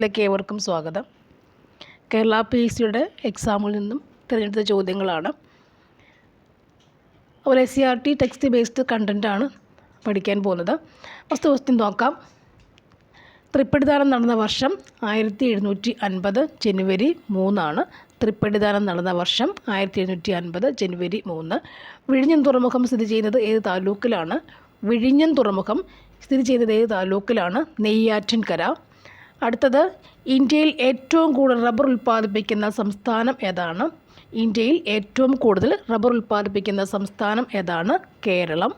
ിലേക്ക് ഏവർക്കും സ്വാഗതം. Kerala P S സിയുടെ എക്സാമിൽ നിന്നും തിരഞ്ഞെടുത്ത ചോദ്യങ്ങളാണ്. അതുപോലെ S C R T text based കണ്ടന്റാണ് പഠിക്കാൻ പോകുന്നത്. ഫസ്റ്റ് ക്വസ്റ്റ്യൻ നോക്കാം. തൃപ്പടിദാനം നടന്ന വർഷം ആയിരത്തി എഴുന്നൂറ്റി അൻപത് ജനുവരി മൂന്നാണ്. തൃപ്പടിദാനം നടന്ന വർഷം ആയിരത്തി എഴുന്നൂറ്റി അൻപത് ജനുവരി മൂന്ന്. വിഴിഞ്ഞം തുറമുഖം സ്ഥിതി ചെയ്യുന്നത് ഏത് താലൂക്കിലാണ്? വിഴിഞ്ഞം തുറമുഖം സ്ഥിതി ചെയ്യുന്നത് ഏത് താലൂക്കിലാണ്? നെയ്യാറ്റിൻകര. അടുത്തത് ഇന്ത്യയിൽ ഏറ്റവും കൂടുതൽ റബ്ബർ ഉൽപ്പാദിപ്പിക്കുന്ന സംസ്ഥാനം ഏതാണ്? ഇന്ത്യയിൽ ഏറ്റവും കൂടുതൽ റബ്ബർ ഉൽപ്പാദിപ്പിക്കുന്ന സംസ്ഥാനം ഏതാണ്? കേരളം.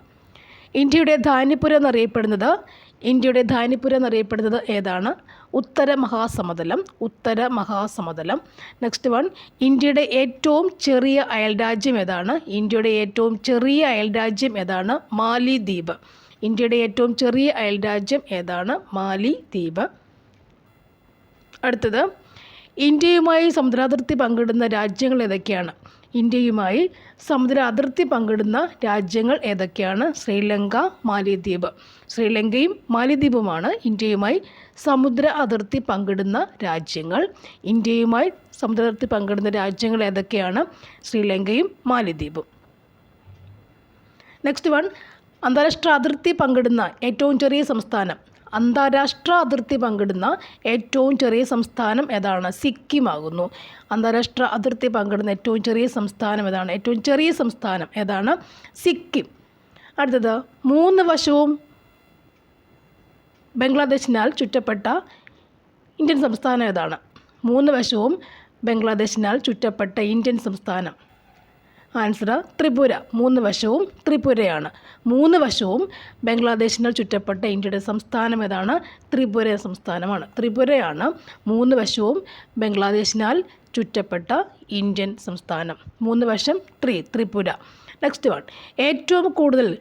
ഇന്ത്യയുടെ ധാന്യപുരം എന്നറിയപ്പെടുന്നത് ഇന്ത്യയുടെ ധാന്യപുരം എന്നറിയപ്പെടുന്നത് ഏതാണ്? ഉത്തര മഹാസമതലം ഉത്തര മഹാസമതലം. നെക്സ്റ്റ് വൺ ഇന്ത്യയുടെ ഏറ്റവും ചെറിയ അയൽരാജ്യം ഏതാണ്? ഇന്ത്യയുടെ ഏറ്റവും ചെറിയ അയൽരാജ്യം ഏതാണ്? മാലിദ്വീപ്. ഇന്ത്യയുടെ ഏറ്റവും ചെറിയ അയൽരാജ്യം ഏതാണ്? മാലിദ്വീപ്. അടുത്തത് ഇന്ത്യയുമായി സമുദ്രാതിർത്തി പങ്കിടുന്ന രാജ്യങ്ങൾ ഏതൊക്കെയാണ്? ഇന്ത്യയുമായി സമുദ്ര അതിർത്തി പങ്കിടുന്ന രാജ്യങ്ങൾ ഏതൊക്കെയാണ്? ശ്രീലങ്ക മാലിദ്വീപ്. ശ്രീലങ്കയും മാലിദ്വീപുമാണ് ഇന്ത്യയുമായി സമുദ്ര അതിർത്തി പങ്കിടുന്ന രാജ്യങ്ങൾ. ഇന്ത്യയുമായി സമുദ്ര അതിർത്തി പങ്കിടുന്ന രാജ്യങ്ങൾ ഏതൊക്കെയാണ്? ശ്രീലങ്കയും മാലിദ്വീപും. നെക്സ്റ്റ് വൺ അന്താരാഷ്ട്ര അതിർത്തി പങ്കിടുന്ന ഏറ്റവും ചെറിയ സംസ്ഥാനം. അന്താരാഷ്ട്ര അതിർത്തി പങ്കിടുന്ന ഏറ്റവും ചെറിയ സംസ്ഥാനം ഏതാണ്? സിക്കിം ആകുന്നു അന്താരാഷ്ട്ര അതിർത്തി പങ്കിടുന്ന ഏറ്റവും ചെറിയ സംസ്ഥാനം ഏതാണ്? ഏറ്റവും ചെറിയ സംസ്ഥാനം ഏതാണ്? സിക്കിം. അടുത്തത് മൂന്ന് വശവും ബംഗ്ലാദേശിനാൽ ചുറ്റപ്പെട്ട ഇന്ത്യൻ സംസ്ഥാനം ഏതാണ്? മൂന്ന് വശവും ബംഗ്ലാദേശിനാൽ ചുറ്റപ്പെട്ട ഇന്ത്യൻ സംസ്ഥാനം. ആൻസർ ത്രിപുര മൂന്ന് വശവും ത്രിപുരയാണ്. മൂന്ന് വശവും ബംഗ്ലാദേശിനാൽ ചുറ്റപ്പെട്ട ഇന്ത്യയുടെ സംസ്ഥാനം ഏതാണ്? ത്രിപുര സംസ്ഥാനമാണ്. ത്രിപുരയാണ് മൂന്ന് വശവും ബംഗ്ലാദേശിനാൽ ചുറ്റപ്പെട്ട ഇന്ത്യൻ സംസ്ഥാനം. മൂന്ന് വശം ത്രി ത്രിപുര. നെക്സ്റ്റ് വൺ ഏറ്റവും കൂടുതൽ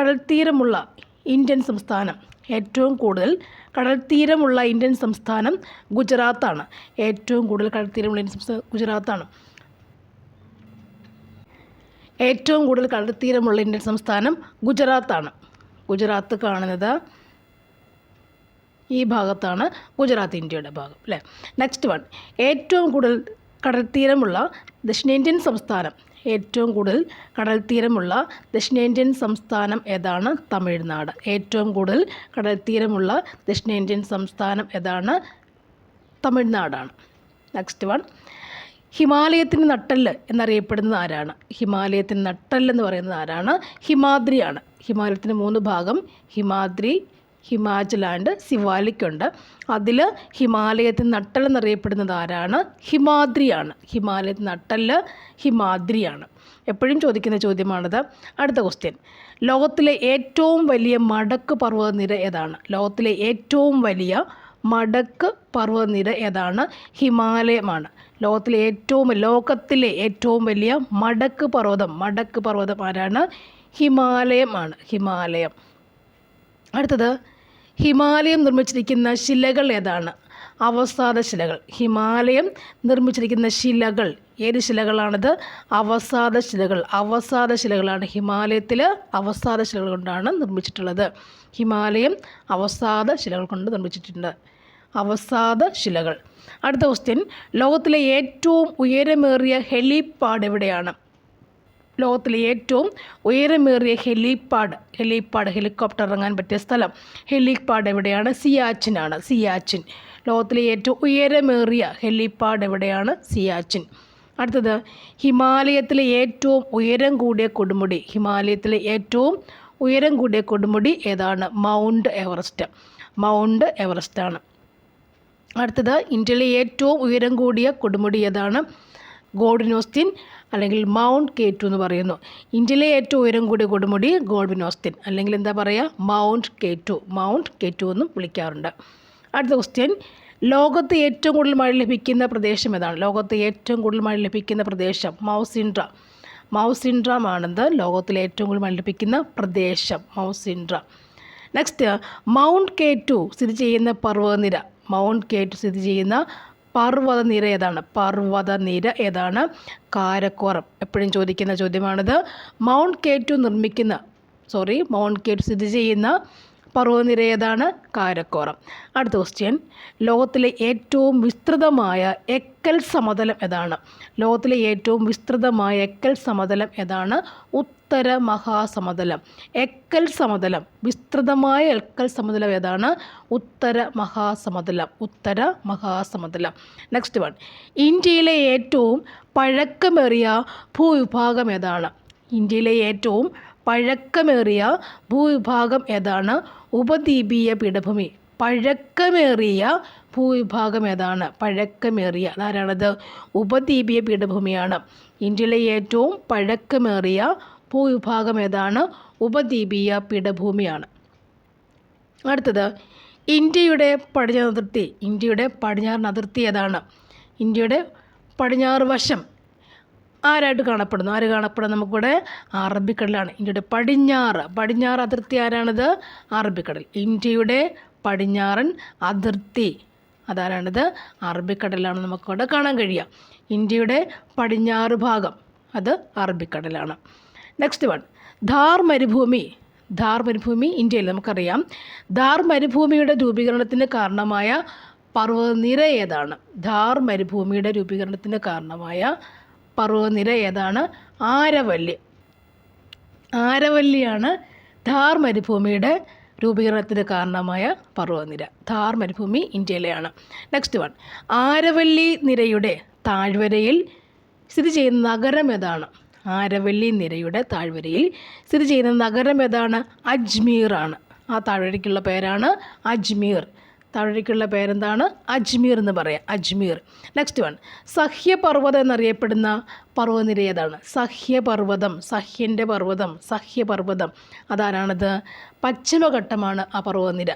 കടൽത്തീരമുള്ള ഇന്ത്യൻ സംസ്ഥാനം. ഏറ്റവും കൂടുതൽ കടൽത്തീരമുള്ള ഇന്ത്യൻ സംസ്ഥാനം ഗുജറാത്താണ്. ഏറ്റവും കൂടുതൽ കടൽത്തീരമുള്ള ഇന്ത്യൻ സംസ്ഥാനം ഗുജറാത്താണ്. ഏറ്റവും കൂടുതൽ കടൽത്തീരമുള്ള ഇന്ത്യൻ സംസ്ഥാനം ഗുജറാത്താണ്. ഗുജറാത്ത് കാണുന്നത് ഈ ഭാഗത്താണ്. ഗുജറാത്ത് ഇന്ത്യയുടെ ഭാഗം അല്ലേ? നെക്സ്റ്റ് വൺ ഏറ്റവും കൂടുതൽ കടൽത്തീരമുള്ള ദക്ഷിണേന്ത്യൻ സംസ്ഥാനം. ഏറ്റവും കൂടുതൽ കടൽത്തീരമുള്ള ദക്ഷിണേന്ത്യൻ സംസ്ഥാനം ഏതാണ്? തമിഴ്നാട്. ഏറ്റവും കൂടുതൽ കടൽത്തീരമുള്ള ദക്ഷിണേന്ത്യൻ സംസ്ഥാനം ഏതാണ്? തമിഴ്നാടാണ്. നെക്സ്റ്റ് വൺ ഹിമാലയത്തിന് നട്ടൽ എന്നറിയപ്പെടുന്നത് ആരാണ്? ഹിമാലയത്തിന് നട്ടൽ എന്ന് പറയുന്നത് ആരാണ്? ഹിമാദ്രിയാണ്. ഹിമാലയത്തിന് മൂന്ന് ഭാഗം ഹിമാദ്രി ഹിമാചലാൻഡ് സിവാലിക്കുണ്ട് അതിൽ ഹിമാലയത്തിന് നട്ടൽ എന്നറിയപ്പെടുന്നത് ആരാണ്? ഹിമാദ്രിയാണ്. ഹിമാലയത്തിന് നട്ടൽ ഹിമാദ്രിയാണ്. എപ്പോഴും ചോദിക്കുന്ന ചോദ്യമാണിത്. അടുത്ത ക്വസ്റ്റ്യൻ ലോകത്തിലെ ഏറ്റവും വലിയ മടക്ക് പർവതനിര ഏതാണ്? ലോകത്തിലെ ഏറ്റവും വലിയ മടക്ക് പർവതനിര ഏതാണ്? ഹിമാലയമാണ്. ലോകത്തിലെ ഏറ്റവും ലോകത്തിലെ ഏറ്റവും വലിയ മടക്ക് പർവതം. മടക്ക് പർവതം ആരാണ്? ഹിമാലയമാണ് ഹിമാലയം. അടുത്തത് ഹിമാലയം നിർമ്മിച്ചിരിക്കുന്ന ശിലകൾ ഏതാണ്? അവസാദ ശിലകൾ. ഹിമാലയം നിർമ്മിച്ചിരിക്കുന്ന ശിലകൾ. ഏത് ശിലകളാണിത്? അവസാദ ശിലകൾ. അവസാദ ശിലകളാണ് ഹിമാലയത്തിൽ അവസാദ ശിലകൾ കൊണ്ടാണ് നിർമ്മിച്ചിട്ടുള്ളത്. ഹിമാലയം അവസാദ ശിലകൾ കൊണ്ട് നിർമ്മിച്ചിട്ടുണ്ട്. അവസാദ ശിലകൾ. അടുത്ത ക്വസ്റ്റ്യൻ ലോകത്തിലെ ഏറ്റവും ഉയരമേറിയ ഹെലിപ്പാഡ് എവിടെയാണ്? ലോകത്തിലെ ഏറ്റവും ഉയരമേറിയ ഹെലിപ്പാഡ് ഹെലിപ്പാഡ് ഹെലികോപ്റ്റർ ഇറങ്ങാൻ പറ്റിയ സ്ഥലം ഹെലിപ്പാഡ് എവിടെയാണ്? സിയാച്ചിനാണ് സിയാച്ചിൻ. ലോകത്തിലെ ഏറ്റവും ഉയരമേറിയ ഹെലിപ്പാഡ് എവിടെയാണ്? സിയാച്ചിൻ. അടുത്തത് ഹിമാലയത്തിലെ ഏറ്റവും ഉയരം കൂടിയ കൊടുമുടി ഹിമാലയത്തിലെ ഏറ്റവും ഉയരം കൂടിയ കൊടുമുടി ഏതാണ്? Mount Everest. മൗണ്ട് എവറസ്റ്റ് ആണ്. അടുത്തത് ഇന്ത്യയിലെ ഏറ്റവും ഉയരം കൂടിയ കൊടുമുടി ഏതാണ്? ഗോഡ്വിനോസ്തിൻ അല്ലെങ്കിൽ മൗണ്ട് കെ ടു എന്ന് പറയുന്നു. ഇന്ത്യയിലെ ഏറ്റവും ഉയരം കൂടിയ കൊടുമുടി ഗോഡ്വിനോസ്തിൻ അല്ലെങ്കിൽ എന്താ പറയുക? Mount K two. Mount K two എന്നും വിളിക്കാറുണ്ട്. അടുത്ത ക്വസ്റ്റ്യൻ ലോകത്ത് ഏറ്റവും കൂടുതൽ മഴ ലഭിക്കുന്ന പ്രദേശം ഏതാണ്? ലോകത്ത് ഏറ്റവും കൂടുതൽ മഴ ലഭിക്കുന്ന പ്രദേശം മൗസിൻഡ്ര. മൗസിൻഡ്രമാണെന്ന് ലോകത്തിലെ ഏറ്റവും കൂടുതൽ മഴ ലഭിക്കുന്ന പ്രദേശം മൗസിൻഡ്ര. നെക്സ്റ്റ് മൗണ്ട് കെ ടു സ്ഥിതി ചെയ്യുന്ന പർവതനിര. മൗണ്ട് കേറ്റ് സ്ഥിതി ചെയ്യുന്ന പർവതനിര ഏതാണ്? പർവതനിര ഏതാണ്? കാരക്കോറം. എപ്പോഴും ചോദിക്കുന്ന ചോദ്യമാണിത്. മൗണ്ട് കേറ്റു നിർമ്മിക്കുന്ന സോറി മൗണ്ട് കേറ്റ് സ്ഥിതി ചെയ്യുന്ന പർവതനിര ഏതാണ്? കാരക്കോറം. അടുത്ത ക്വസ്റ്റ്യൻ ലോകത്തിലെ ഏറ്റവും വിസ്തൃതമായ എക്കൽ സമതലം ഏതാണ്? ലോകത്തിലെ ഏറ്റവും വിസ്തൃതമായ എക്കൽ സമതലം ഏതാണ്? മഹാസമതലം. എക്കൽ സമതലം. വിസ്തൃതമായ എക്കൽ സമതലം ഏതാണ്? ഉത്തര മഹാസമതലം. ഉത്തര മഹാസമതലം. നെക്സ്റ്റ് വൺ ഇന്ത്യയിലെ ഏറ്റവും പഴക്കമേറിയ ഭൂവിഭാഗം ഏതാണ്? ഇന്ത്യയിലെ ഏറ്റവും പഴക്കമേറിയ ഭൂവിഭാഗം ഏതാണ്? ഉപദ്വീപീയ പീഠഭൂമി. പഴക്കമേറിയ ഭൂവിഭാഗം ഏതാണ്? പഴക്കമേറിയ. അതാരാണത്? ഉപദ്വീപീയ പീഠഭൂമിയാണ്. ഇന്ത്യയിലെ ഏറ്റവും പഴക്കമേറിയ ഭൂവിഭാഗം ഏതാണ്? ഉപദ്വീപീയ പീഠഭൂമിയാണ്. അടുത്തത് ഇന്ത്യയുടെ പടിഞ്ഞാറ് അതിർത്തി. ഇന്ത്യയുടെ പടിഞ്ഞാറിന് അതിർത്തി ഏതാണ്? ഇന്ത്യയുടെ പടിഞ്ഞാറ് വശം. ആരായിട്ട് കാണപ്പെടുന്നു? ആര് കാണപ്പെടുന്നു? നമുക്കിവിടെ അറബിക്കടലാണ്. ഇന്ത്യയുടെ പടിഞ്ഞാറ്. പടിഞ്ഞാറ് അതിർത്തി ആരാണിത്? അറബിക്കടൽ. ഇന്ത്യയുടെ പടിഞ്ഞാറൻ അതിർത്തി അതാരാണിത്? അറബിക്കടലാണ് നമുക്കിവിടെ കാണാൻ കഴിയുക. ഇന്ത്യയുടെ പടിഞ്ഞാറ് ഭാഗം അത് അറബിക്കടലാണ്. നെക്സ്റ്റ് വൺ ധാർ മരുഭൂമി ധാർ മരുഭൂമി ഇന്ത്യയിൽ നമുക്കറിയാം. ധാർ മരുഭൂമിയുടെ രൂപീകരണത്തിന് കാരണമായ പർവതനിര ഏതാണ്? ധാർ മരുഭൂമിയുടെ രൂപീകരണത്തിന് കാരണമായ പർവതനിര ഏതാണ്? ആരവല്ലി. ആരവല്ലിയാണ് ധാർ മരുഭൂമിയുടെ രൂപീകരണത്തിന് കാരണമായ പർവതനിര. ധാർ മരുഭൂമി ഇന്ത്യയിലെയാണ്. നെക്സ്റ്റ് വൺ ആരവല്ലി നിരയുടെ താഴ്വരയിൽ സ്ഥിതി ചെയ്യുന്ന നഗരം ഏതാണ്? ആരവല്ലി നിരയുടെ താഴ്വരയിൽ സ്ഥിതി ചെയ്യുന്ന നഗരം ഏതാണ്? അജ്മീർ ആണ്. ആ താഴ്വരയ്ക്കുള്ള പേരാണ് അജ്മീർ. താഴ്വരയ്ക്കുള്ള പേരെന്താണ്? അജ്മീർ എന്ന് പറയാം. അജ്മീർ. നെക്സ്റ്റ് വൺ സഹ്യപർവതം എന്നറിയപ്പെടുന്ന പർവതനിര ഏതാണ്? സഹ്യപർവതം. സഹ്യന്റെ പർവതം. സഹ്യപർവതം. അതാരാണത്? പശ്ചിമഘട്ടമാണ് ആ പർവതനിര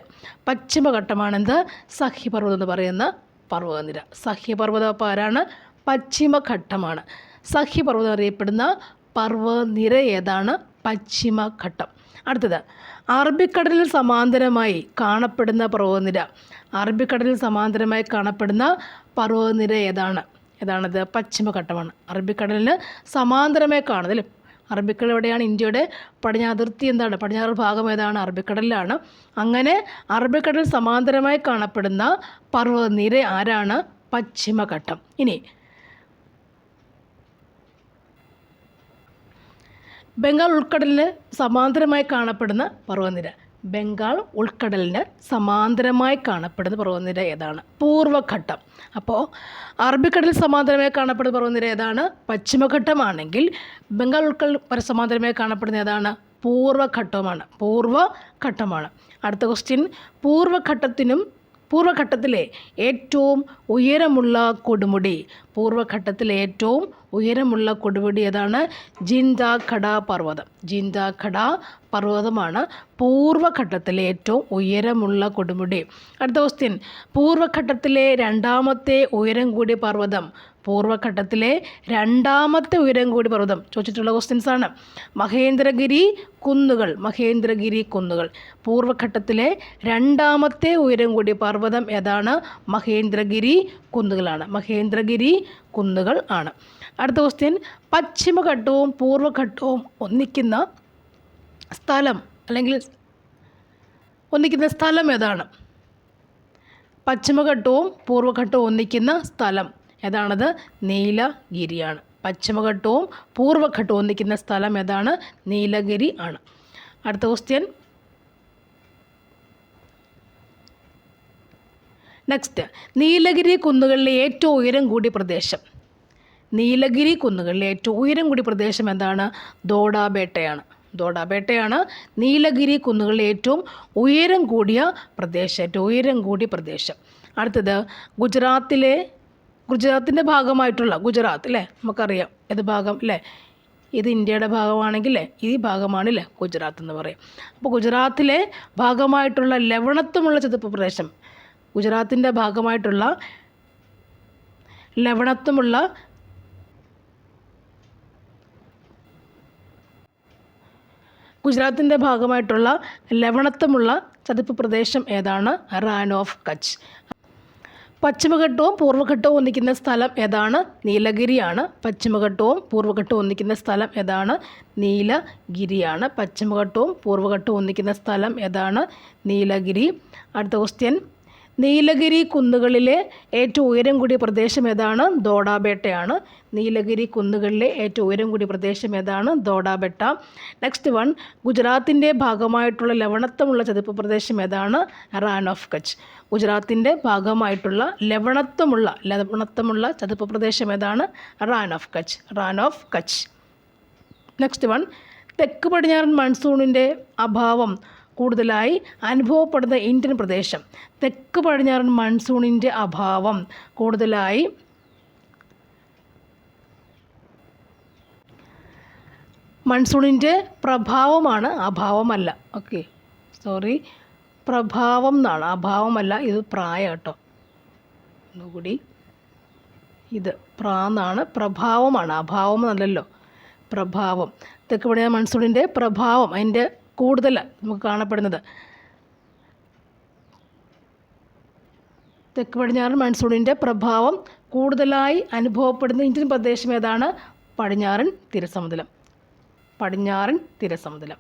പശ്ചിമഘട്ടമാണെന്ത്? സഹ്യപർവതം എന്ന് പറയുന്ന പർവതനിര സഹ്യപർവതം ആരാണ്? പശ്ചിമഘട്ടമാണ്. സഹ്യപർവതം അറിയപ്പെടുന്ന പർവനിര ഏതാണ്? പശ്ചിമഘട്ടം അടുത്തത് അറബിക്കടലിൽ സമാന്തരമായി കാണപ്പെടുന്ന പർവനിര അറബിക്കടലിൽ സമാന്തരമായി കാണപ്പെടുന്ന പർവനിര ഏതാണ്? ഏതാണത്? പശ്ചിമഘട്ടമാണ് അറബിക്കടലിന് സമാന്തരമായി കാണുന്നത് അല്ലേ? അറബിക്കടൽ എവിടെയാണ്? ഇന്ത്യയുടെ പടിഞ്ഞാറ് അതിർത്തി എന്താണ്? പടിഞ്ഞാറ് ഭാഗം ഏതാണ്? അറബിക്കടലിലാണ്. അങ്ങനെ അറബിക്കടലിന് സമാന്തരമായി കാണപ്പെടുന്ന പർവനിര ആരാണ്? പശ്ചിമഘട്ടം ഇനി ബംഗാൾ ഉൾക്കടലിന് സമാന്തരമായി കാണപ്പെടുന്ന പർവനിര ബംഗാൾ ഉൾക്കടലിന് സമാന്തരമായി കാണപ്പെടുന്ന പർവനിര ഏതാണ്? പൂർവഘട്ടം അപ്പോൾ അറബിക്കടൽ സമാന്തരമായി കാണപ്പെടുന്ന പർവനിര ഏതാണ്? പശ്ചിമഘട്ടമാണെങ്കിൽ ബംഗാൾ ഉൾക്കടൽ സമാന്തരമായി കാണപ്പെടുന്ന ഏതാണ്? പൂർവഘട്ടമാണ് പൂർവഘട്ടമാണ് അടുത്ത ക്വസ്റ്റ്യൻ പൂർവഘട്ടത്തിനും പൂർവഘട്ടത്തിലെ ഏറ്റവും ഉയരമുള്ള കൊടുമുടി. പൂർവഘട്ടത്തിലെ ഏറ്റവും ഉയരമുള്ള കൊടുമുടി ഏതാണ്? ജിന്ദാഖഡ പർവതം. ജിന്ദാഖഡ പർവതമാണ് പൂർവഘട്ടത്തിലെ ഏറ്റവും ഉയരമുള്ള കൊടുമുടി. അടുത്ത ക്വസ്റ്റ്യൻ പൂർവഘട്ടത്തിലെ രണ്ടാമത്തെ ഉയരം കൂടിയ പർവതം. പൂർവഘട്ടത്തിലെ രണ്ടാമത്തെ ഉയരം കൂടി പർവതം. ചോദിച്ചിട്ടുള്ള ക്വസ്റ്റ്യൻസ് ആണ്. മഹേന്ദ്രഗിരി കുന്നുകൾ. മഹേന്ദ്രഗിരി കുന്നുകൾ. പൂർവഘട്ടത്തിലെ രണ്ടാമത്തെ ഉയരം കൂടിയ പർവതം ഏതാണ്? മഹേന്ദ്രഗിരി കുന്നുകളാണ്. മഹേന്ദ്രഗിരി കുന്നുകൾ ആണ്. അടുത്ത ക്വസ്റ്റ്യൻ പശ്ചിമഘട്ടവും പൂർവഘട്ടവും ഒന്നിക്കുന്ന സ്ഥലം അല്ലെങ്കിൽ ഒന്നിക്കുന്ന സ്ഥലം ഏതാണ്? പശ്ചിമഘട്ടവും പൂർവഘട്ടവും ഒന്നിക്കുന്ന സ്ഥലം ഏതാണത്? നീലഗിരിയാണ്. പശ്ചിമഘട്ടവും പൂർവഘട്ടവും ഒന്നിക്കുന്ന സ്ഥലം ഏതാണ്? നീലഗിരി ആണ്. അടുത്ത ക്വസ്റ്റ്യൻ നെക്സ്റ്റ് നീലഗിരി കുന്നുകളിലെ ഏറ്റവും ഉയരം കൂടിയ പ്രദേശം. നീലഗിരി കുന്നുകളിലെ ഏറ്റവും ഉയരം കൂടി പ്രദേശം എന്താണ്? ദോഡാബേട്ടയാണ് ദോഡാബേട്ടയാണ് നീലഗിരി കുന്നുകളിലെ ഏറ്റവും ഉയരം കൂടിയ പ്രദേശം ഏറ്റവും ഉയരം കൂടിയ പ്രദേശം. അടുത്തത് ഗുജറാത്തിലെ ഗുജറാത്തിന്റെ ഭാഗമായിട്ടുള്ള ഗുജറാത്ത് അല്ലേ നമുക്കറിയാം ഏത് ഭാഗം അല്ലേ ഇത് ഇന്ത്യയുടെ ഭാഗമാണെങ്കിൽ ഈ ഭാഗമാണല്ലേ ഗുജറാത്ത് എന്ന് പറയും. അപ്പോൾ ഗുജറാത്തിലെ ഭാഗമായിട്ടുള്ള ലവണത്വമുള്ള ചതുപ്പ് പ്രദേശം ഗുജറാത്തിന്റെ ഭാഗമായിട്ടുള്ള ലവണത്വമുള്ള ഗുജറാത്തിന്റെ ഭാഗമായിട്ടുള്ള ലവണത്വമുള്ള ചതുപ്പ് പ്രദേശം ഏതാണ്? റാൻ ഓഫ് കച്ച്. പശ്ചിമഘട്ടവും പൂർവഘട്ടവും ഒന്നിക്കുന്ന സ്ഥലം ഏതാണ്? നീലഗിരിയാണ്. പശ്ചിമഘട്ടവും പൂർവഘട്ടവും ഒന്നിക്കുന്ന സ്ഥലം ഏതാണ്? നീലഗിരിയാണ്. പശ്ചിമഘട്ടവും പൂർവഘട്ടവും ഒന്നിക്കുന്ന സ്ഥലം ഏതാണ്? നീലഗിരി. അടുത്ത ക്വസ്റ്റ്യൻ നീലഗിരി കുന്നുകളിലെ ഏറ്റവും ഉയരം കൂടിയ പ്രദേശം ഏതാണ്? ദോഡാബേട്ടയാണ് നീലഗിരി കുന്നുകളിലെ ഏറ്റവും ഉയരം കൂടിയ പ്രദേശം ഏതാണ്? ദോഡാബെട്ട നെക്സ്റ്റ് വൺ ഗുജറാത്തിന്റെ ഭാഗമായിട്ടുള്ള ലവണത്വമുള്ള ചതുപ്പ് പ്രദേശം ഏതാണ്? റാൻ ഓഫ് കച്ച് ഗുജറാത്തിന്റെ ഭാഗമായിട്ടുള്ള ലവണത്വമുള്ള ലവണത്വമുള്ള ചതുപ്പ് പ്രദേശം ഏതാണ്? Rann of Kutch Rann of Kutch next one തെക്ക് പടിഞ്ഞാറൻ മൺസൂണിന്റെ അഭാവം കൂടുതലായി അനുഭവപ്പെടുന്ന ഇന്ത്യൻ പ്രദേശം. തെക്ക് പടിഞ്ഞാറൻ മൺസൂണിന്റെ അഭാവം കൂടുതലായി മൺസൂണിന്റെ പ്രഭാവമാണ്. അഭാവമല്ല. ഓക്കെ. സോറി. പ്രഭാവം എന്നാണ്. അഭാവമല്ല. ഇത് പ്രായ കേട്ടോ. ഒന്നുകൂടി. ഇത് പ്രാ എന്നാണ്. പ്രഭാവമാണ്. അഭാവം എന്നല്ലല്ലോ. പ്രഭാവം. തെക്ക് പടിഞ്ഞാറൻ മൺസൂണിന്റെ പ്രഭാവം. അതിന്റെ കൂടുതൽ നമുക്ക് കാണപ്പെടുന്നത്. തെക്ക് പടിഞ്ഞാറൻ മൺസൂണിന്റെ പ്രഭാവം കൂടുതലായി അനുഭവപ്പെടുന്ന ഇന്ത്യൻ പ്രദേശം ഏതാണ്? പടിഞ്ഞാറൻ തീരസമുദ്രം പടിഞ്ഞാറൻ തീരസമുദ്രം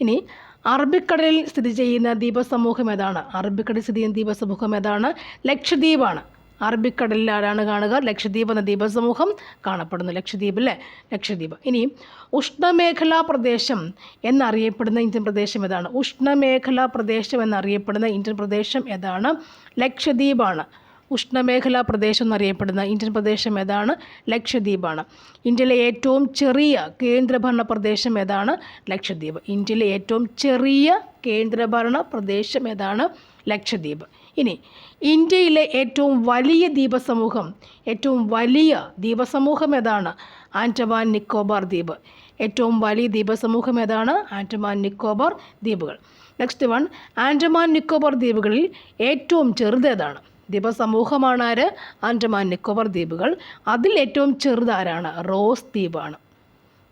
ഇനി അറബിക്കടലിൽ സ്ഥിതി ചെയ്യുന്ന ദ്വീപസമൂഹം ഏതാണ്? അറബിക്കടലിൽ സ്ഥിതി ചെയ്യുന്ന ദ്വീപസമൂഹം ഏതാണ്? ലക്ഷദ്വീപാണ്. അറബിക്കടലിൽ ആരാണ് കാണുക? ലക്ഷദ്വീപ് എന്ന ദ്വീപസമൂഹം കാണപ്പെടുന്നു. ലക്ഷദ്വീപ് അല്ലേ? ലക്ഷദ്വീപ്. ഇനി ഉഷ്ണമേഖലാ പ്രദേശം എന്നറിയപ്പെടുന്ന ഇന്ത്യൻ പ്രദേശം ഏതാണ്? ഉഷ്ണമേഖലാ പ്രദേശം എന്നറിയപ്പെടുന്ന ഇന്ത്യൻ പ്രദേശം ഏതാണ്? ലക്ഷദ്വീപാണ്. ഉഷ്ണമേഖലാ പ്രദേശം എന്നറിയപ്പെടുന്ന ഇന്ത്യൻ പ്രദേശം ഏതാണ്? ലക്ഷദ്വീപാണ്. ഇന്ത്യയിലെ ഏറ്റവും ചെറിയ കേന്ദ്രഭരണ പ്രദേശം ഏതാണ്? ലക്ഷദ്വീപ്. ഇന്ത്യയിലെ ഏറ്റവും ചെറിയ കേന്ദ്രഭരണ പ്രദേശം ഏതാണ്? ലക്ഷദ്വീപ്. ഇനി ഇന്ത്യയിലെ ഏറ്റവും വലിയ ദ്വീപസമൂഹം ഏറ്റവും വലിയ ദ്വീപസമൂഹം ഏതാണ്? ആൻഡമാൻ നിക്കോബാർ ദ്വീപ്. ഏറ്റവും വലിയ ദ്വീപസമൂഹം ഏതാണ്? ആൻഡമാൻ നിക്കോബാർ ദ്വീപുകൾ. നെക്സ്റ്റ് വൺ ആൻഡമാൻ നിക്കോബാർ ദ്വീപുകളിൽ ഏറ്റവും ചെറുതേതാണ് ദ്വീപസമൂഹമാണ് ആര്? ആൻഡമാൻ നിക്കോബാർ ദ്വീപുകൾ. അതിൽ ഏറ്റവും ചെറുതാരാണ് റോസ് ദ്വീപാണ്.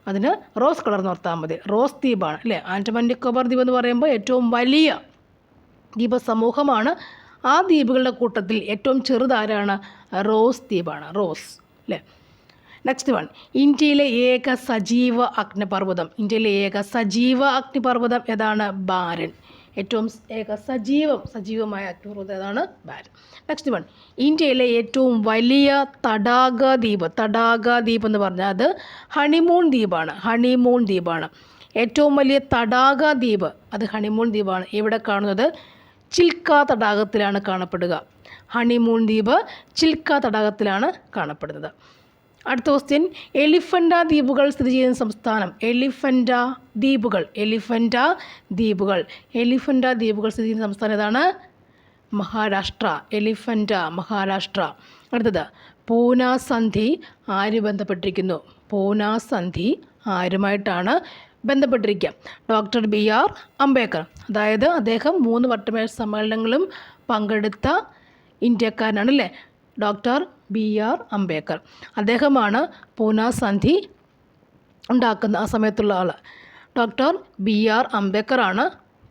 അതിന് റോസ് കളർ നിർത്താൽ മതി. റോസ് ദ്വീപാണ് അല്ലേ? ആൻഡമാൻ നിക്കോബാർ ദ്വീപ് എന്ന് പറയുമ്പോൾ ഏറ്റവും വലിയ ദ്വീപസമൂഹമാണ് ആ ദ്വീപുകളുടെ കൂട്ടത്തിൽ ഏറ്റവും ചെറുതാരാണ്? റോസ് ദ്വീപാണ്. റോസ് അല്ലേ നെക്സ്റ്റ് വൺ ഇന്ത്യയിലെ ഏക സജീവ അഗ്നിപർവതം. ഇന്ത്യയിലെ ഏക സജീവ അഗ്നിപർവതം ഏതാണ്? ബാരൻ. ഏറ്റവും ഏക സജീവം സജീവമായ അഗ്നിപർവതം ഏതാണ്? ബാരൻ. നെക്സ്റ്റ് വൺ ഇന്ത്യയിലെ ഏറ്റവും വലിയ തടാക ദ്വീപ്. തടാക ദ്വീപ് എന്ന് പറഞ്ഞാൽ അത് ഹണിമൂൺ ദ്വീപാണ്. ഹണിമൂൺ ദ്വീപാണ്. ഏറ്റവും വലിയ തടാക ദ്വീപ് അത് ഹണിമൂൺ ദ്വീപാണ്. ഇവിടെ കാണുന്നത്? ചിൽക്ക തടാകത്തിലാണ് കാണപ്പെടുക. ഹണിമൂൺ ദ്വീപ് ചിൽക്ക തടാകത്തിലാണ് കാണപ്പെടുന്നത്. അടുത്ത ക്വസ്റ്റ്യൻ എലിഫന്റ ദ്വീപുകൾ സ്ഥിതി ചെയ്യുന്ന സംസ്ഥാനം. എലിഫന്റ ദ്വീപുകൾ എലിഫന്റ ദ്വീപുകൾ. എലിഫന്റ ദ്വീപുകൾ സ്ഥിതി ചെയ്യുന്ന സംസ്ഥാനം ഏതാണ്? മഹാരാഷ്ട്ര. എലിഫന്റ മഹാരാഷ്ട്ര. അടുത്തത് പൂന സന്ധി ആര് ബന്ധപ്പെട്ടിരിക്കുന്നു? പൂന സന്ധി ആരുമായിട്ടാണ് ബന്ധപ്പെട്ടിരിക്കുക ഡോക്ടർ ബി ആർ അംബേദ്കർ. അതായത് അദ്ദേഹം മൂന്ന് വട്ടമേൽ സമ്മേളനങ്ങളും പങ്കെടുത്ത ഇന്ത്യക്കാരനാണ് അല്ലേ ഡോക്ടർ ബി ആർ അംബേദ്കർ. അദ്ദേഹമാണ് പൂന സന്ധി ഉണ്ടാക്കുന്ന ആ സമയത്തുള്ള ആൾ ഡോക്ടർ ബി ആർ അംബേദ്കറാണ്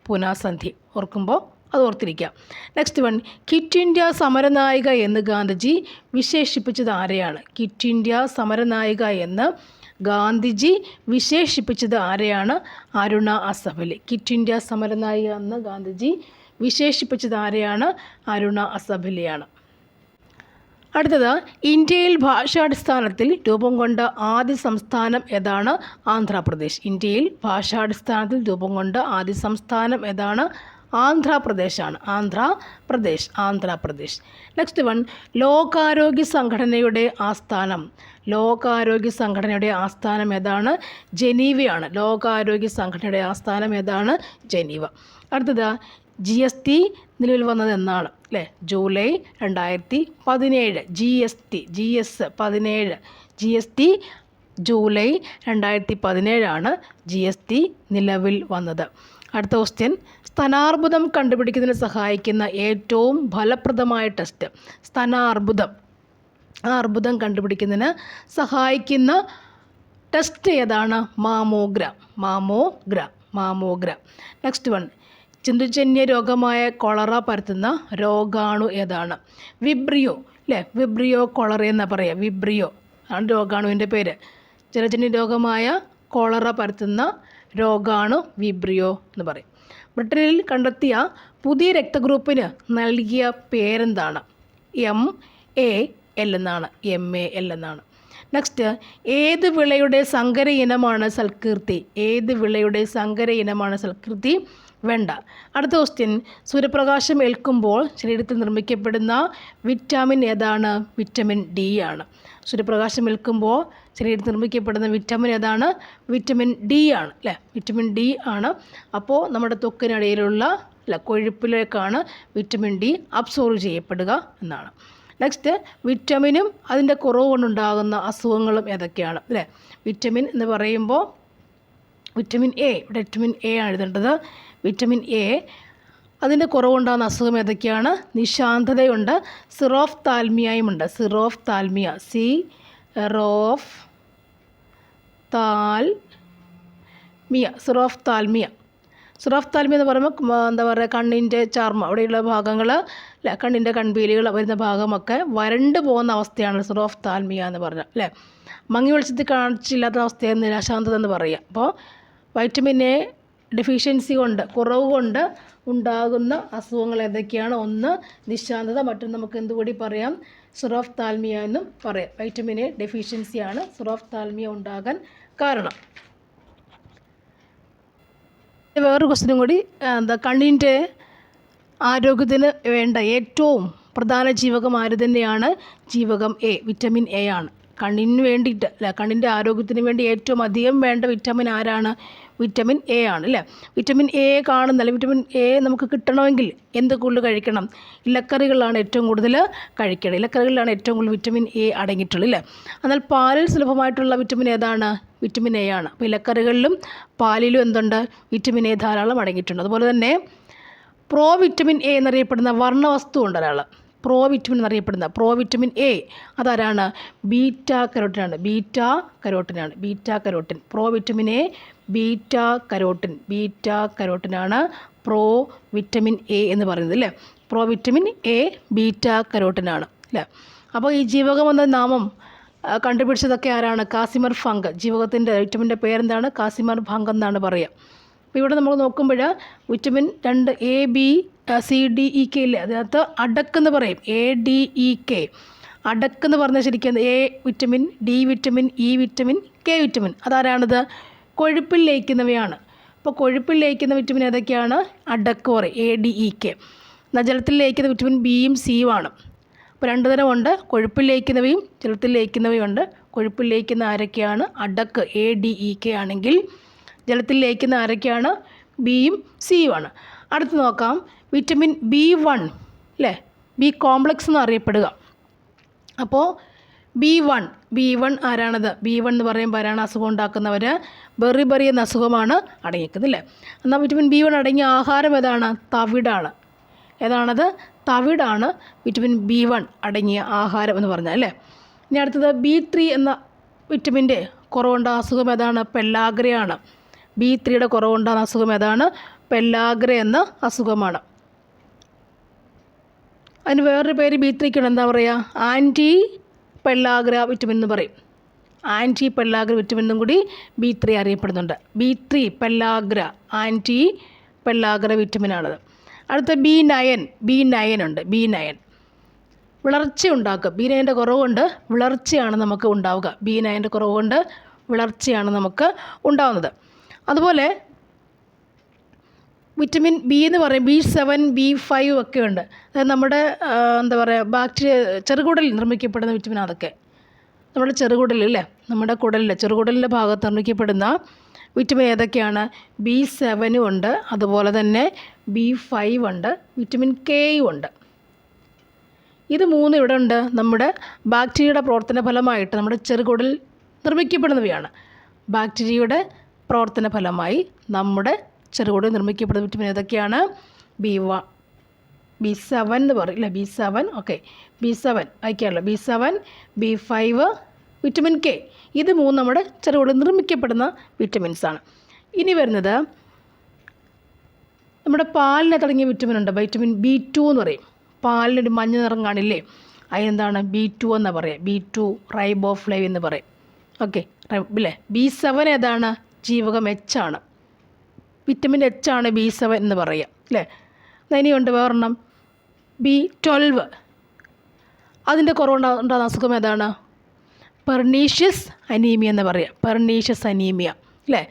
പൂന സന്ധി. ഓർക്കുമ്പോൾ അത് ഓർത്തിരിക്കാം. Next one. കിറ്റ് ഇന്ത്യ സമരനായിക എന്ന് ഗാന്ധിജി വിശേഷിപ്പിച്ചത് ആരെയാണ്? കിറ്റ് ഇന്ത്യ സമരനായിക എന്ന് ഗാന്ധിജി വിശേഷിപ്പിച്ചത് ആരെയാണ്? അരുണ അസഫലി കിറ്റ് ഇന്ത്യ സമരനായി എന്ന് ഗാന്ധിജി വിശേഷിപ്പിച്ചത് ആരെയാണ്? അരുണ അസഫലിയാണ് അടുത്തത് ഇന്ത്യയിൽ ഭാഷാടിസ്ഥാനത്തിൽ രൂപം കൊണ്ട ആദ്യ സംസ്ഥാനം ഏതാണ്? ആന്ധ്രാപ്രദേശ്. ഇന്ത്യയിൽ ഭാഷാടിസ്ഥാനത്തിൽ രൂപം കൊണ്ട ആദ്യ സംസ്ഥാനം ഏതാണ്? ആന്ധ്രാപ്രദേശാണ്. ആന്ധ്രാപ്രദേശ് ആന്ധ്രാപ്രദേശ്. നെക്സ്റ്റ് വൺ ലോകാരോഗ്യ സംഘടനയുടെ ആസ്ഥാനം. ലോകാരോഗ്യ സംഘടനയുടെ ആസ്ഥാനം ഏതാണ്? ജനീവയാണ്. ലോകാരോഗ്യ സംഘടനയുടെ ആസ്ഥാനം ഏതാണ്? ജനീവ. അടുത്തത് ജി എസ് ടി നിലവിൽ വന്നത് എന്നാണ് അല്ലേ? ജൂലൈ രണ്ടായിരത്തി പതിനേഴ് G S T G S പതിനേഴ്. ജി എസ് ടി ജൂലൈ രണ്ടായിരത്തി പതിനേഴാണ് ജി എസ് ടി നിലവിൽ വന്നത്. അടുത്ത ക്വസ്റ്റ്യൻ സ്തനാർബുദം കണ്ടുപിടിക്കുന്നതിന് സഹായിക്കുന്ന ഏറ്റവും ഫലപ്രദമായ ടെസ്റ്റ് സ്തനാർബുദം. ആ അർബുദം കണ്ടുപിടിക്കുന്നതിന് സഹായിക്കുന്ന ടെസ്റ്റ് ഏതാണ്? Mammogram. Mammogram. Mammogram. Next one ചിന്തുജന്യ രോഗമായ കൊളറ പരത്തുന്ന രോഗാണു ഏതാണ്? വിബ്രിയോ. അല്ലേ വിബ്രിയോ കൊളറ എന്നാ പറയുക വിബ്രിയോ. ആണ് രോഗാണുവിന്റെ പേര്. ജലജന്യ രോഗമായ കൊളറ പരത്തുന്ന രോഗാണു വിബ്രിയോ എന്ന് പറയും. ബ്രിട്ടനിൽ കണ്ടെത്തിയ പുതിയ രക്തഗ്രൂപ്പിന് നൽകിയ പേരെന്താണ്? എം എ എൽ എന്നാണ്. എം എ എൽ എന്നാണ്. നെക്സ്റ്റ് ഏത് വിളയുടെ സങ്കര ഇനമാണ് സൽകീർത്തി? ഏത് വിളയുടെ സങ്കര ഇനമാണ് സൽകീർത്തി? വെണ്ട. അടുത്ത ക്വസ്റ്റ്യൻ സൂര്യപ്രകാശം ഏൽക്കുമ്പോൾ ശരീരത്തിൽ നിർമ്മിക്കപ്പെടുന്ന വിറ്റാമിൻ ഏതാണ്? വിറ്റമിൻ ഡി ആണ്. സൂര്യപ്രകാശം ഏൽക്കുമ്പോൾ ശരീരത്തിൽ നിർമ്മിക്കപ്പെടുന്ന വിറ്റമിൻ ഏതാണ്? വിറ്റമിൻ ഡി ആണ് അല്ലേ? വിറ്റമിൻ ഡി ആണ്. അപ്പോൾ നമ്മുടെ തൊക്കിനിടയിലുള്ള അല്ല കൊഴുപ്പിലേക്കാണ് വിറ്റമിൻ ഡി അബ്സോർവ് ചെയ്യപ്പെടുക എന്നാണ്. നെക്സ്റ്റ് വിറ്റമിനും അതിന്റെ കുറവ് കൊണ്ടുണ്ടാകുന്ന അസുഖങ്ങളും ഏതൊക്കെയാണ് അല്ലേ? വിറ്റമിൻ എന്ന് പറയുമ്പോൾ വിറ്റമിൻ എ വിറ്റമിൻ എ ആണ് എഴുതേണ്ടത്. വിറ്റമിൻ എ അതിന്റെ കുറവുണ്ടാകുന്ന അസുഖം ഏതൊക്കെയാണ്? നിശാന്തതയുണ്ട് സിറോഫ് താൽമിയയുമുണ്ട് സിറോഫ് താൽമിയ സി റോഫ് താൽ മിയ സിറോഫ് താൽമിയ സിറോഫ് താൽമിയ എന്ന് പറയുമ്പോൾ എന്താ പറയുക കണ്ണിന്റെ ചർമ്മം. അവിടെയുള്ള ഭാഗങ്ങൾ കണ്ണിന്റെ കൺപീലികൾ വരുന്ന ഭാഗമൊക്കെ വരണ്ട് പോകുന്ന അവസ്ഥയാണ് സിറോഫ് താൽമിയ എന്ന് പറഞ്ഞാൽ അല്ലേ? മങ്ങി വെളിച്ചത്തിൽ കാണിച്ചില്ലാത്ത അവസ്ഥയാണ് നിരാശാന്തത എന്ന് പറയുക. അപ്പോൾ വൈറ്റമിൻ എ ഡെഫിഷ്യൻസി കൊണ്ട് കുറവ് കൊണ്ട് ഉണ്ടാകുന്ന അസുഖങ്ങൾ ഏതൊക്കെയാണ്? ഒന്ന് നിശാന്തത മറ്റൊന്ന് നമുക്ക് എന്തുകൂടി പറയാം? സിറോഫ് താൽമിയ എന്നും പറയാം. വൈറ്റമിൻ എ ഡെഫിഷ്യൻസിയാണ് സുറോഫ് താൽമിയ ഉണ്ടാകാൻ കാരണം. വേറൊരു ക്വസ്റ്റിനും കൂടി എന്താ കണ്ണിന്റെ ആരോഗ്യത്തിന് വേണ്ട ഏറ്റവും പ്രധാന ജീവകം ആര് തന്നെയാണ്? ജീവകം എ വിറ്റമിൻ എ ആണ്. കണ്ണിന് വേണ്ടിയിട്ട് അല്ല? കണ്ണിന്റെ ആരോഗ്യത്തിന് വേണ്ടി ഏറ്റവും അധികം വേണ്ട വിറ്റാമിൻ ആരാണ്? വിറ്റമിൻ എ ആണ് അല്ലേ? വിറ്റമിൻ എ കാണുന്നല്ല വിറ്റമിൻ എ നമുക്ക് കിട്ടണമെങ്കിൽ എന്ത് കൂടുതൽ കഴിക്കണം? ഇലക്കറികളാണ് ഏറ്റവും കൂടുതൽ കഴിക്കണം ഇലക്കറികളിലാണ് ഏറ്റവും കൂടുതൽ വിറ്റമിൻ എ അടങ്ങിയിട്ടുള്ളത് അല്ലേ? എന്നാൽ പാലിൽ സുലഭമായിട്ടുള്ള വിറ്റമിൻ ഏതാണ്? വിറ്റമിൻ എ ആണ്. അപ്പോൾ ഇലക്കറികളിലും പാലിലും എന്തുണ്ട്? വിറ്റമിൻ എ ധാരാളം അടങ്ങിയിട്ടുണ്ട്. അതുപോലെ തന്നെ പ്രോ വിറ്റമിൻ എ എന്നറിയപ്പെടുന്ന വർണവസ്തു ഉണ്ട് ഒരാൾ. പ്രോ വിറ്റമിൻ എന്നറിയപ്പെടുന്ന പ്രോ വിറ്റമിൻ എ അതാരാണ്? ബീറ്റ കരോട്ടിനാണ് beta കരോട്ടിനാണ് beta carotene pro vitamin A beta carotene beta കരോട്ടിനാണ് pro vitamin A എന്ന് പറയുന്നത് അല്ലേ? പ്രോ വിറ്റമിൻ എ ബീറ്റ കരോട്ടിനാണ് അല്ലേ? അപ്പോൾ ഈ ജീവകം എന്ന നാമം കണ്ടുപിടിച്ചതൊക്കെ ആരാണ്? കാസിമർ ഫങ്ക് ജീവകത്തിന്റെ വിറ്റമിന്റെ പേരെന്താണ്? കാസിമർ ഫങ്ക് എന്നാണ് പറയുക. അപ്പോൾ ഇവിടെ നമ്മൾ നോക്കുമ്പോൾ വിറ്റമിൻ രണ്ട് A B C D E K ഇല്ലേ? അതിനകത്ത് അടക്കെന്ന് പറയും. എ ഡി ഇ കെ അടക്കെന്ന് പറഞ്ഞാൽ ശരിക്കും A vitamin D vitamin E vitamin K vitamin അതാരാണിത്? കൊഴുപ്പിൽ ലയിക്കുന്നവയാണ്. അപ്പോൾ കൊഴുപ്പിൽ ലയിക്കുന്ന വിറ്റമിൻ ഏതൊക്കെയാണ്? അടക്ക് പറയും. എ ഡി ഇ കെ എന്നാൽ ജലത്തിൽ ലയിക്കുന്ന വിറ്റമിൻ ബിയും സിയും ആണ്. അപ്പോൾ രണ്ട് തരമുണ്ട് കൊഴുപ്പിൽ ലയിക്കുന്നവയും ജലത്തിൽ ലയിക്കുന്നവയും ഉണ്ട്. കൊഴുപ്പിൽ ലയിക്കുന്ന ആരൊക്കെയാണ്? അടക്ക്. എ ഡി ഇ കെ ആണെങ്കിൽ ജലത്തിൽ ലയിക്കുന്ന ആരൊക്കെയാണ്? ബിയും സിയുമാണ് അടുത്ത് നോക്കാം. വിറ്റമിൻ ബി വൺ അല്ലേ ബി കോംപ്ലക്സ് എന്ന് അറിയപ്പെടുക. അപ്പോൾ ബി വൺ ബി വൺ ആരാണത്? ബി വൺ എന്ന് പറയുമ്പോൾ ആരാണ് അസുഖം ഉണ്ടാക്കുന്നവർ ബെറി ബെറി എന്ന അസുഖമാണ് അടങ്ങിയിരിക്കുന്നത് അല്ലേ എന്നാൽ വിറ്റമിൻ ബി വൺ അടങ്ങിയ ആഹാരം ഏതാണ്? തവിടാണ്. ഏതാണത്? തവിടാണ് വിറ്റമിൻ ബി വൺ അടങ്ങിയ ആഹാരം എന്ന് പറഞ്ഞാൽ അല്ലേ ഇനി അടുത്തത് ബി ത്രീ എന്ന വിറ്റമിന്റെ കുറവുണ്ട. അസുഖം ഏതാണ്? പെല്ലാഗ്രയാണ്. ബി ത്രീയുടെ കുറവുണ്ടാകുന്ന അസുഖം ഏതാണ്? പെല്ലാഗ്ര എന്ന അസുഖമാണ്. അതിന് വേറൊരു പേര് ബി ത്രീക്കാണ്. എന്താ പറയുക? ആന്റി പെല്ലാഗ്ര വിറ്റമിൻ എന്ന് പറയും. ആന്റി പെല്ലാഗ്ര വിറ്റമിൻ എന്നും കൂടി ബി ത്രീ അറിയപ്പെടുന്നുണ്ട്. B three pellagra anti pellagra വിറ്റമിനാണത് അടുത്ത ബി നയൻ ബി നയൻ ഉണ്ട്. B nine. വിളർച്ച ഉണ്ടാക്കുക. ബി നയന്റെ കുറവുകൊണ്ട് വിളർച്ചയാണ് നമുക്ക് ഉണ്ടാവുക. ബി നയന്റെ കുറവുകൊണ്ട് വിളർച്ചയാണ് നമുക്ക് ഉണ്ടാവുന്നത്. അതുപോലെ വിറ്റമിൻ ബി എന്ന് പറയും ബി സെവൻ ബി ഫൈവ് ഒക്കെ ഉണ്ട്. അതായത് നമ്മുടെ എന്താ പറയുക ബാക്ടീരിയ ചെറുകുടലിൽ നിർമ്മിക്കപ്പെടുന്ന വിറ്റമിൻ അതൊക്കെ. നമ്മുടെ ചെറുകുടലിൽ അല്ലേ? നമ്മുടെ കുടലിൽ ചെറുകുടലിന്റെ ഭാഗത്ത് നിർമ്മിക്കപ്പെടുന്ന വിറ്റമിൻ ഏതൊക്കെയാണ്? ബി സെവനും ഉണ്ട്. അതുപോലെ തന്നെ ബി ഫൈവ് ഉണ്ട്. വിറ്റമിൻ കെയും ഉണ്ട്. ഇത് മൂന്ന് ഇവിടെ ഉണ്ട്. നമ്മുടെ ബാക്ടീരിയയുടെ പ്രവർത്തന ഫലമായിട്ട് നമ്മുടെ ചെറുകുടൽ നിർമ്മിക്കപ്പെടുന്നവയാണ്. ബാക്ടീരിയയുടെ പ്രവർത്തന ഫലമായി നമ്മുടെ ചെറുകോട് നിർമ്മിക്കപ്പെടുന്ന വിറ്റമിൻ ഏതൊക്കെയാണ്? ബി വ ബി സെവൻ എന്ന് പറയും അല്ലേ? B seven okay B seven വായിക്കാമല്ലോ B seven B five vitamin K ഇത് മൂന്ന് നമ്മുടെ ചെറുകോട് നിർമ്മിക്കപ്പെടുന്ന വിറ്റമിൻസ് ആണ്. ഇനി വരുന്നത് നമ്മുടെ പാലിനെ തുടങ്ങിയ വിറ്റമിൻ ഉണ്ട്. വൈറ്റമിൻ ബി ടു എന്ന് പറയും. പാലിനൊരു മഞ്ഞ നിറം കാണില്ലേ? അതിനെന്താണ്? ബി ടു എന്നാണ് പറയുക ബി ടു റൈബോഫ്ലൈവ് എന്ന് പറയും. ഓക്കെ അല്ലേ ബി സെവൻ ഏതാണ്? ജീവകം എച്ച് ആണ് വിറ്റമിൻ എച്ച് ആണ് ബി സെവൻ എന്ന് പറയുക അല്ലേ? ഇനിയുണ്ട് വേറെണ്ണം ബി ട്വൽവ്. അതിന്റെ കുറവുണ്ടാ ഉണ്ടാകുന്ന അസുഖം ഏതാണ്? പെർണീഷ്യസ് അനീമിയ എന്ന് പറയുക പെർണീഷ്യസ് അനീമിയ അല്ലേ?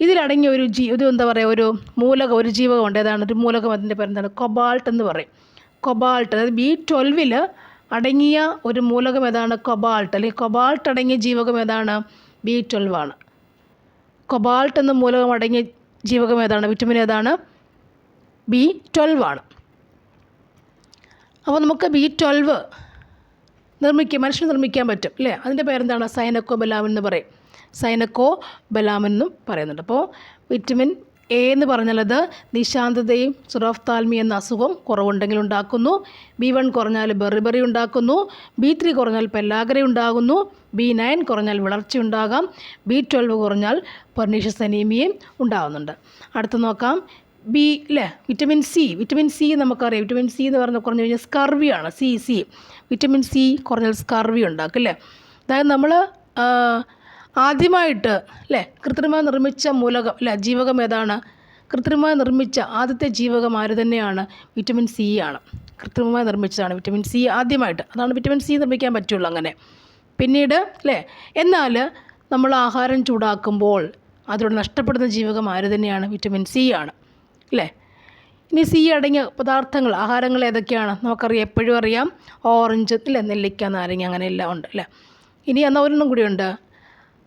ഇതിലടങ്ങിയ ഒരു ജീ ഇത് എന്താ പറയുക ഒരു മൂലകം ഒരു ജീവകമുണ്ട്. ഏതാണ്? ഒരു മൂലകം അതിന്റെ പേരെന്താണ്? കൊബാൾട്ട് എന്ന് പറയും. കൊബാൾട്ട് അതായത് ബി ട്വൽവിൽ അടങ്ങിയ ഒരു മൂലകം ഏതാണ്? കൊബാൾട്ട് അല്ലെങ്കിൽ കൊബാൾട്ട് അടങ്ങിയ ജീവകം ഏതാണ്? ബി ട്വൽവ് ആണ് കൊബാൾട്ട് എന്ന മൂലകം അടങ്ങിയ ജീവകം ഏതാണ്? വിറ്റമിൻ ഏതാണ്? ബി ട്വൽവ് ആണ്. അപ്പോൾ നമുക്ക് ബി ട്വൽവ് നിർമ്മിക്കാം മനുഷ്യന് നിർമ്മിക്കാൻ പറ്റും അല്ലേ അതിന്റെ പേരെന്താണ്? സൈനക്കോ ബലാമൻ എന്ന് പറയും. സൈനക്കോ ബലാമൻ എന്നും പറയുന്നുണ്ട്. അപ്പോൾ വിറ്റമിൻ എ എന്ന് പറഞ്ഞാലത് നിശാന്തതയും സുറഫ്താൽമി എന്ന അസുഖം കുറവുണ്ടെങ്കിൽ ഉണ്ടാക്കുന്നു. ബി വൺ കുറഞ്ഞാൽ ബെറിബെറി ഉണ്ടാക്കുന്നു. ബി ത്രീ കുറഞ്ഞാൽ പെല്ലാഗര ഉണ്ടാകുന്നു. ബി നയൻ കുറഞ്ഞാൽ വിളർച്ച ഉണ്ടാകാം. ബി ട്വൽവ് കുറഞ്ഞാൽ പെർണീഷ്യസ് അനീമിയയും ഉണ്ടാകുന്നുണ്ട്. അടുത്ത് നോക്കാം. ബി അല്ലേ വിറ്റമിൻ സി. വിറ്റമിൻ സി നമുക്കറിയാം. വിറ്റമിൻ സി എന്ന് പറഞ്ഞാൽ കുറഞ്ഞു കഴിഞ്ഞാൽ സ്കർവിയാണ്. C C. വിറ്റമിൻ സി കുറഞ്ഞാൽ സ്കർവി ഉണ്ടാക്കും അല്ലേ? അതായത് നമ്മൾ ആദ്യമായിട്ട് അല്ലേ കൃത്രിമമായി നിർമ്മിച്ച മൂലകം അല്ല ജീവകം ഏതാണ്? കൃത്രിമമായി നിർമ്മിച്ച ആദ്യത്തെ ജീവകം ആര് തന്നെയാണ്? വിറ്റമിൻ സി ആണ്. കൃത്രിമമായി നിർമ്മിച്ചതാണ് വിറ്റമിൻ സി ആദ്യമായിട്ട്. അതാണ് വിറ്റമിൻ സി നിർമ്മിക്കാൻ പറ്റുള്ളൂ അങ്ങനെ. പിന്നീട് അല്ലേ എന്നാൽ നമ്മൾ ആഹാരം ചൂടാക്കുമ്പോൾ അതിലൂടെ നഷ്ടപ്പെടുന്ന ജീവകം ആര് തന്നെയാണ്? വിറ്റമിൻ സി ആണ്. അല്ലേ ഇനി സി അടങ്ങിയ പദാർത്ഥങ്ങൾ ആഹാരങ്ങൾ ഏതൊക്കെയാണ്? നമുക്കറിയാം എപ്പോഴും അറിയാം. ഓറഞ്ച് അല്ലേ നെല്ലിക്ക നാരങ്ങ അങ്ങനെ എല്ലാം ഉണ്ട് അല്ലേ ഇനി എന്നാൽ ഒരെണ്ണം കൂടിയുണ്ട്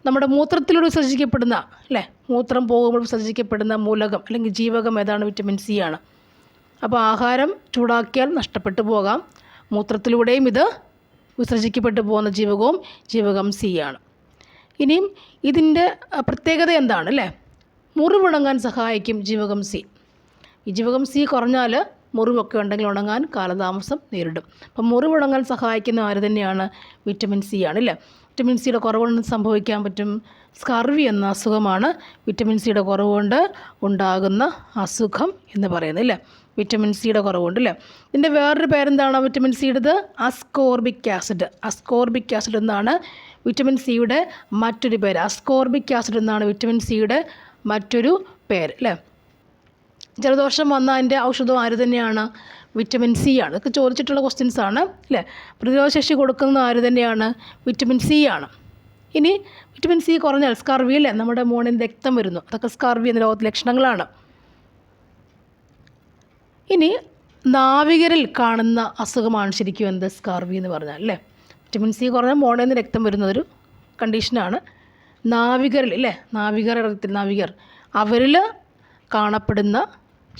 നമ്മുടെ മൂത്രത്തിലൂടെ വിസർജിക്കപ്പെടുന്ന അല്ലേ? മൂത്രം പോകുമ്പോൾ വിസർജിക്കപ്പെടുന്ന മൂലകം അല്ലെങ്കിൽ ജീവകം ഏതാണ്? വിറ്റമിൻ സി ആണ്. അപ്പോൾ ആഹാരം ചൂടാക്കിയാൽ നഷ്ടപ്പെട്ടു പോകാം. മൂത്രത്തിലൂടെയും ഇത് വിസർജിക്കപ്പെട്ടു പോകുന്ന ജീവകവും ജീവകം സി ആണ്. ഇനിയും ഇതിന്റെ പ്രത്യേകത എന്താണ് അല്ലേ? മുറിവുണങ്ങാൻ സഹായിക്കും ജീവകം സി. ഈ ജീവകം സി കുറഞ്ഞാൽ മുറിവൊക്കെ ഉണ്ടെങ്കിൽ ഉണങ്ങാൻ കാലതാമസം നേരിടും. അപ്പം മുറിവുണങ്ങാൻ സഹായിക്കുന്ന ആര് തന്നെയാണ്? വിറ്റമിൻ സി ആണ് അല്ലേ? വിറ്റമിൻ സിയുടെ കുറവുകൊണ്ട് സംഭവിക്കാൻ പറ്റും സ്കർവി എന്ന അസുഖമാണ്. വിറ്റമിൻ സിയുടെ കുറവുകൊണ്ട് ഉണ്ടാകുന്ന അസുഖം എന്ന് പറയുന്നത് അല്ലേ വിറ്റമിൻ സിയുടെ കുറവുണ്ട് അല്ലേ ഇതിന്റെ വേറൊരു പേരെന്താണ് vitamin സിയുടേത്? Ascorbic acid. Ascorbic acid എന്നാണ് വിറ്റമിൻ സിയുടെ മറ്റൊരു പേര്. അസ്കോർബിക് ആസിഡ് എന്നാണ് വിറ്റമിൻ സിയുടെ മറ്റൊരു പേര് അല്ലേ ജലദോഷം വന്ന അതിന്റെ ഔഷധം ആര് തന്നെയാണ്? വിറ്റമിൻ സി ആണ്. ഇതൊക്കെ ചോദിച്ചിട്ടുള്ള ക്വസ്റ്റ്യൻസ് ആണ് അല്ലേ? പ്രതിരോധശേഷി കൊടുക്കുന്നത് ആര് തന്നെയാണ്? വിറ്റമിൻ സി ആണ്. ഇനി വിറ്റമിൻ സി കുറഞ്ഞാൽ സ്കർവി അല്ലേ? നമ്മുടെ മോണിൽ രക്തം വരുന്നു. അതൊക്കെ സ്കർവി എന്ന രോഗ ലക്ഷണങ്ങളാണ്. ഇനി നാവികരിൽ കാണുന്ന അസുഖമാണ് ശരിക്കും എന്ത്? സ്കാർവി എന്ന് പറഞ്ഞാൽ അല്ലേ? വിറ്റമിൻ സി കുറഞ്ഞാൽ മോണിൽ നിന്ന് രക്തം വരുന്നൊരു കണ്ടീഷനാണ് നാവികരിൽ അല്ലേ? നാവികർ നാവികർ. അവരിൽ കാണപ്പെടുന്ന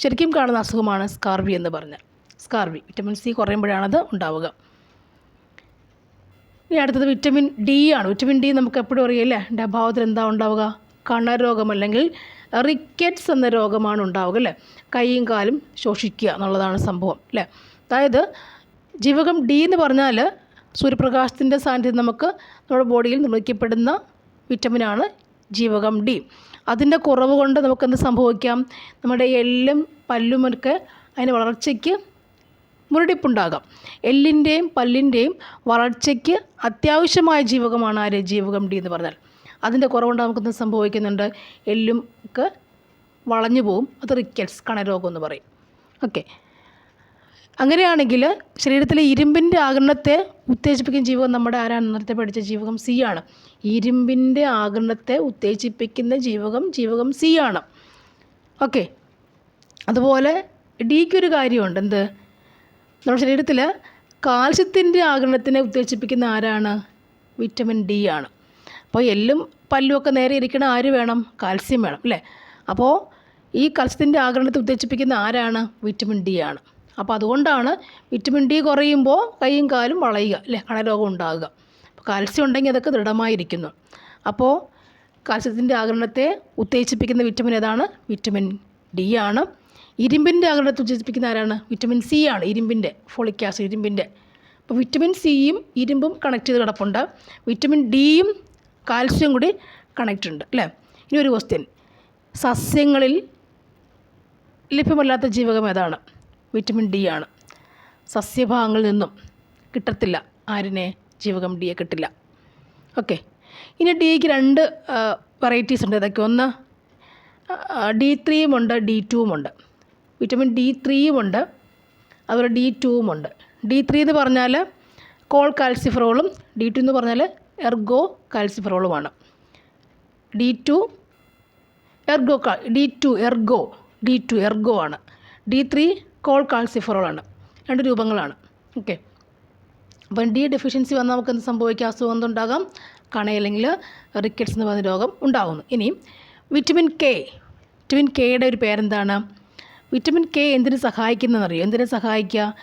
ശരിക്കും കാണുന്ന അസുഖമാണ് സ്കാർവി എന്ന് പറഞ്ഞാൽ സ്കാർവി വിറ്റമിൻ സി കുറയുമ്പോഴാണത് ഉണ്ടാവുക. ഇനി അടുത്തത് വിറ്റമിൻ ഡി ആണ്. വിറ്റമിൻ ഡി നമുക്ക് എപ്പോഴും അറിയില്ലേ എന്റെ അഭാവത്തിൽ എന്താ ഉണ്ടാവുക? കണരോഗം അല്ലെങ്കിൽ റിക്കറ്റ്സ് എന്ന രോഗമാണ് ഉണ്ടാവുക അല്ലേ? കൈയും കാലും ശോഷിക്കുക എന്നുള്ളതാണ് സംഭവം അല്ലേ? അതായത് ജീവകം ഡി എന്ന് പറഞ്ഞാൽ സൂര്യപ്രകാശത്തിന്റെ സാന്നിധ്യം നമുക്ക് നമ്മുടെ ബോഡിയിൽ നിർമ്മിക്കപ്പെടുന്ന വിറ്റമിനാണ് ജീവകം ഡി. അതിന്റെ കുറവ് കൊണ്ട് നമുക്കെന്ത് സംഭവിക്കാം? നമ്മുടെ എല്ലും പല്ലുമൊക്കെ അതിന്റെ വളർച്ചയ്ക്ക് മുരടിപ്പുണ്ടാകാം. എല്ലിന്റെയും പല്ലിന്റെയും വളർച്ചയ്ക്ക് അത്യാവശ്യമായ ജീവകമാണ് ആര്? ജീവകം ഡി എന്ന് പറഞ്ഞാൽ. അതിന്റെ കുറവുകൊണ്ട് നമുക്കെന്ത് സംഭവിക്കുന്നുണ്ട്? എല്ലും ഒക്കെ വളഞ്ഞു പോവും. അത് റിക്കറ്റ്സ് കണരോഗം എന്ന് പറയും. ഓക്കെ. അങ്ങനെയാണെങ്കിൽ ശരീരത്തിലെ ഇരുമ്പിന്റെ ആകരണത്തെ ഉത്തേജിപ്പിക്കുന്ന ജീവകം നമ്മുടെ ആരാണ്? നേരത്തെ പഠിച്ച ജീവകം സി ആണ്. ഇരുമ്പിന്റെ ആകരണത്തെ ഉത്തേജിപ്പിക്കുന്ന ജീവകം ജീവകം സി ആണ്. ഓക്കെ അതുപോലെ ഡിക്കൊരു കാര്യമുണ്ട്. എന്ത്? നമ്മുടെ ശരീരത്തിൽ കാൽസ്യത്തിന്റെ ആകരണത്തിനെ ഉത്തേജിപ്പിക്കുന്ന ആരാണ്? വിറ്റമിൻ ഡി ആണ്. അപ്പോൾ എല്ലും പല്ലും ഒക്കെ നേരെ ഇരിക്കണ ആര് വേണം? കാൽസ്യം വേണം അല്ലേ? അപ്പോൾ ഈ കാൽസ്യത്തിന്റെ ആകരണത്തെ ഉത്തേജിപ്പിക്കുന്ന ആരാണ്? വിറ്റമിൻ ഡി ആണ്. അപ്പോൾ അതുകൊണ്ടാണ് വിറ്റമിൻ ഡി കുറയുമ്പോൾ കൈയും കാലും വളയുക അല്ലേ? കണരോഗം ഉണ്ടാകുക. അപ്പോൾ കാൽസ്യം ഉണ്ടെങ്കിൽ അതൊക്കെ ദൃഢമായിരിക്കുന്നു. അപ്പോൾ കാൽസ്യത്തിന്റെ ആകരണത്തെ ഉത്തേജിപ്പിക്കുന്ന വിറ്റമിൻ ഏതാണ്? വിറ്റമിൻ ഡി ആണ്. ഇരുമ്പിന്റെ ആകരണത്തെ ഉത്തേജിപ്പിക്കുന്ന ആരാണ്? വിറ്റമിൻ സി ആണ് ഇരുമ്പിന്റെ ഫോളിക് ഇരുമ്പിന്റെ അപ്പോൾ വിറ്റമിൻ സിയും ഇരുമ്പും കണക്ട് ചെയ്ത് കിടപ്പുണ്ട്. വിറ്റമിൻ ഡിയും കാൽസ്യം കൂടി കണക്റ്റ് ഉണ്ട് അല്ലേ? ഇനി ഒരു ക്വസ്റ്റ്യൻ സസ്യങ്ങളിൽ ലഭ്യമല്ലാത്ത ജീവകം ഏതാണ്? വിറ്റമിൻ ഡി ആണ്. സസ്യഭാഗങ്ങളിൽ നിന്നും കിട്ടത്തില്ല. ആരിനെ ജീവകം ഡിയെ കിട്ടില്ല. ഓക്കെ ഇനി ഡിക്ക് രണ്ട് വെറൈറ്റീസ് ഉണ്ട്. ഇതൊക്കെ ഒന്ന് ഡി ത്രീയും ഉണ്ട് ഡി ടുവും ഉണ്ട്. വിറ്റമിൻ ഡി ത്രീയും ഉണ്ട്. അതുപോലെ ഡി ടുവും ഉണ്ട്. ഡി ത്രീ എന്ന് പറഞ്ഞാൽ കോൾ കാൽസിഫറോളും ഡി ടു എന്ന് പറഞ്ഞാൽ Ergo കാൽസിഫറോളുമാണ് D two ergo D two ergo D two ergo ആണ്. ഡി ത്രീ കോൾ കാൾസിഫറോളാണ് രണ്ട് രൂപങ്ങളാണ്. ഓക്കെ. അപ്പം ഡി ഡെഫിഷ്യൻസി വന്നാൽ നമുക്ക് എന്ത് സംഭവിക്കാം? അസുഖം എന്തുണ്ടാകാം? കണയില്ലെങ്കിൽ റിക്കറ്റ്സ് എന്ന് പറയുന്ന രോഗം ഉണ്ടാകുന്നു ഇനി വിറ്റമിൻ കെ. വിറ്റമിൻ കെയുടെ ഒരു പേരെന്താണ്? വിറ്റമിൻ കെ എന്തിനു സഹായിക്കുന്നതെന്നറിയോ എന്തിനു സഹായിക്കുക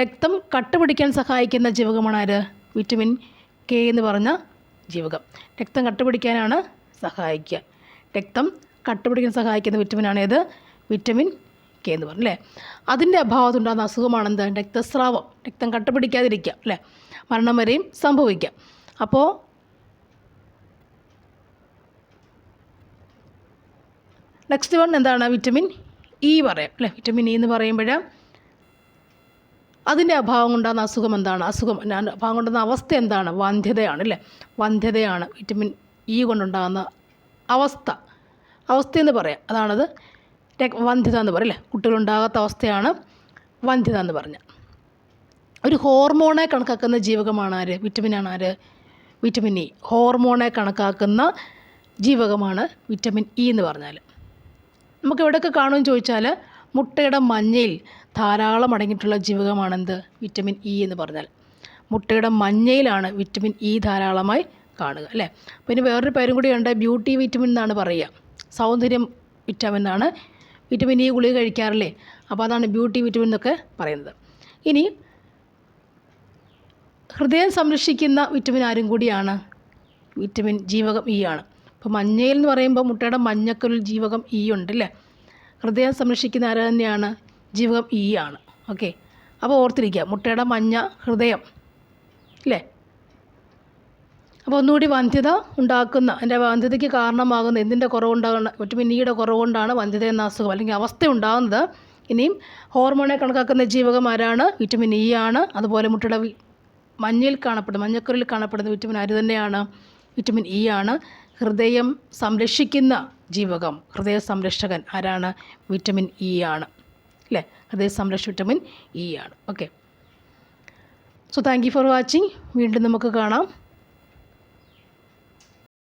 രക്തം കട്ട പിടിക്കാൻ സഹായിക്കുന്ന ജീവകമാണ് ആര്? വിറ്റമിൻ കെ എന്ന് പറഞ്ഞ ജീവകം. രക്തം കട്ട പിടിക്കാനാണ് സഹായിക്കുക രക്തം കട്ട പിടിക്കാൻ സഹായിക്കുന്ന വിറ്റമിനാണ് ഏത്? വിറ്റമിൻ കെ എന്ന് പറഞ്ഞു അല്ലേ? അതിന്റെ അഭാവത്തുണ്ടാകുന്ന അസുഖമാണ് എന്ത്? രക്തസ്രാവം. രക്തം കട്ടപിടിക്കാതിരിക്കുക അല്ലേ? മരണം വരെയും സംഭവിക്കാം അപ്പോൾ നെക്സ്റ്റ് വൺ എന്താണ്? വിറ്റമിൻ ഇ പറയാം അല്ലേ? വിറ്റമിൻ ഇ എന്ന് പറയുമ്പോൾ അതിന്റെ അഭാവം കൊണ്ടാകുന്ന അസുഖം എന്താണ്? അസുഖം അഭാവം കൊണ്ടുവന്ന അവസ്ഥ എന്താണ്? വന്ധ്യതയാണ് അല്ലേ? വന്ധ്യതയാണ് വിറ്റമിൻ ഇ കൊണ്ടുണ്ടാകുന്ന അവസ്ഥ. അവസ്ഥയെന്ന് പറയാം. അതാണത് വന്ധ്യത എന്ന് പറയും അല്ലേ? കുട്ടികളുണ്ടാകാത്ത അവസ്ഥയാണ് വന്ധ്യത എന്ന് പറഞ്ഞ. ഒരു ഹോർമോണെ കണക്കാക്കുന്ന ജീവകമാണ് ആര്? വിറ്റമിനാണ് ആര്? വിറ്റമിൻ ഇ ഹോർമോണെ കണക്കാക്കുന്ന ജീവകമാണ് വിറ്റമിൻ ഇ എന്ന് പറഞ്ഞാൽ നമുക്ക് എവിടെയൊക്കെ കാണുമെന്ന് ചോദിച്ചാൽ മുട്ടയുടെ മഞ്ഞയിൽ ധാരാളം അടങ്ങിയിട്ടുള്ള ജീവകമാണെന്ത് വിറ്റമിൻ ഇ എന്ന് പറഞ്ഞാൽ മുട്ടയുടെ മഞ്ഞയിലാണ് വിറ്റമിൻ ഇ ധാരാളമായി കാണുക അല്ലേ? പിന്നെ വേറൊരു പേരും കൂടി ഉണ്ട് ബ്യൂട്ടി വിറ്റമിൻ എന്നാണ് പറയുക. സൗന്ദര്യം വിറ്റാമിൻ എന്നാണ് വിറ്റമിൻ ഇ ഗുളിക കഴിക്കാറില്ലേ? അപ്പോൾ അതാണ് ബ്യൂട്ടി വിറ്റമിൻ എന്നൊക്കെ പറയുന്നത്. ഇനി ഹൃദയം സംരക്ഷിക്കുന്ന വിറ്റമിൻ ആരും കൂടിയാണ് വിറ്റമിൻ ജീവകം ഇ ആണ്. അപ്പോൾ മഞ്ഞയിൽ എന്ന് പറയുമ്പോൾ മുട്ടയുടെ മഞ്ഞക്കൊരു ജീവകം ഇ ഉണ്ട് അല്ലേ? ഹൃദയം സംരക്ഷിക്കുന്ന ആര് തന്നെയാണ്? ജീവകം ഇ ആണ്. ഓക്കെ അപ്പോൾ ഓർത്തിരിക്കുക മുട്ടയുടെ മഞ്ഞ ഹൃദയം അല്ലേ? അപ്പോൾ ഒന്നുകൂടി വന്ധ്യത ഉണ്ടാക്കുന്ന എന്റെ വന്ധ്യതയ്ക്ക് കാരണമാകുന്ന എന്തിന്റെ കുറവുണ്ടാകുന്ന വിറ്റമിൻ ഇയുടെ കുറവുകൊണ്ടാണ് വന്ധ്യത എന്ന അസുഖം അല്ലെങ്കിൽ അവസ്ഥ ഉണ്ടാകുന്നത്. ഇനിയും ഹോർമോണെ കണക്കാക്കുന്ന ജീവകം ആരാണ്? വിറ്റമിൻ ഇ ആണ്. അതുപോലെ മുട്ടയുടെ മഞ്ഞിൽ കാണപ്പെടുന്ന മഞ്ഞക്കുരിൽ കാണപ്പെടുന്ന വിറ്റമിൻ ആര് തന്നെയാണ്? വിറ്റമിൻ ഇ ആണ്. ഹൃദയം സംരക്ഷിക്കുന്ന ജീവകം ഹൃദയ സംരക്ഷകൻ ആരാണ്? വിറ്റമിൻ ഇ ആണ്. അല്ലേ? ഹൃദയ സംരക്ഷ വിറ്റമിൻ ഇ ആണ്. Okay. So thank you for watching വീണ്ടും നമുക്ക് കാണാം.